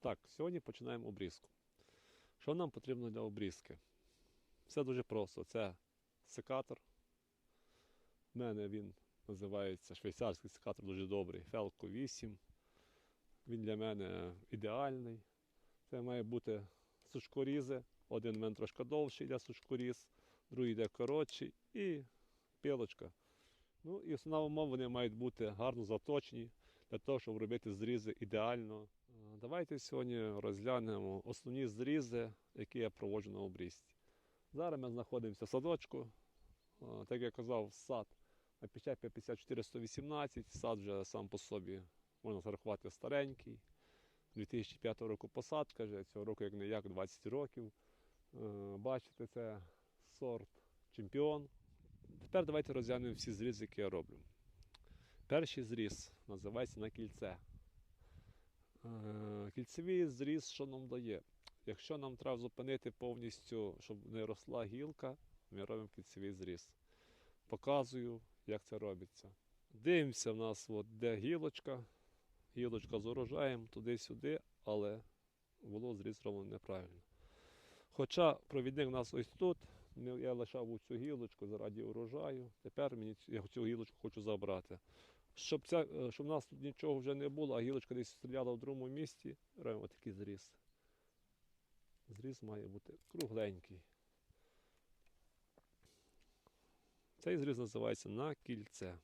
Так, сьогодні починаємо обрізку. Що нам потрібно для обрізки? Все дуже просто. Це секатор. У мене він називається швейцарський секатор дуже добрий. Фелко 8. Він для мене ідеальний. Це має бути сушкорізи. Один в мене трошки довший для сушкоріз, другий йде коротший і пилочка. Ну і основна умова вони мають бути гарно заточені для того, щоб робити зрізи ідеально. Давайте сьогодні розглянемо основні зрізи, які я проводжу на обрізці. Зараз ми знаходимося в садочку. Е, Так як я казав, сад на печать 5418, сад вже сам по собі можна зарахувати старенький. 2005 року посадка, вже цього року як не як 20 років. Е, Бачите, це сорт чемпіон. Тепер давайте розглянемо всі зрізи, які я роблю. Перший зріз називається на кільце. Е, Кільцевий зріз, що нам дає? Якщо нам треба зупинити повністю, щоб не росла гілка, ми робимо кільцевий зріз. Показую, як це робиться. Дивимося в нас, от, де гілочка. Гілочка з урожаєм туди-сюди, але було зріз зроблено неправильно. Хоча провідник у нас ось тут, я лишав цю гілочку заради урожаю. Тепер мені я цю гілочку хочу забрати. Щоб, ця, е, щоб у нас тут нічого вже не було, а гілочка десь стріляла в другому місці, робимо отакий зріз. Зріз має бути кругленький. Цей зріз називається на кільце.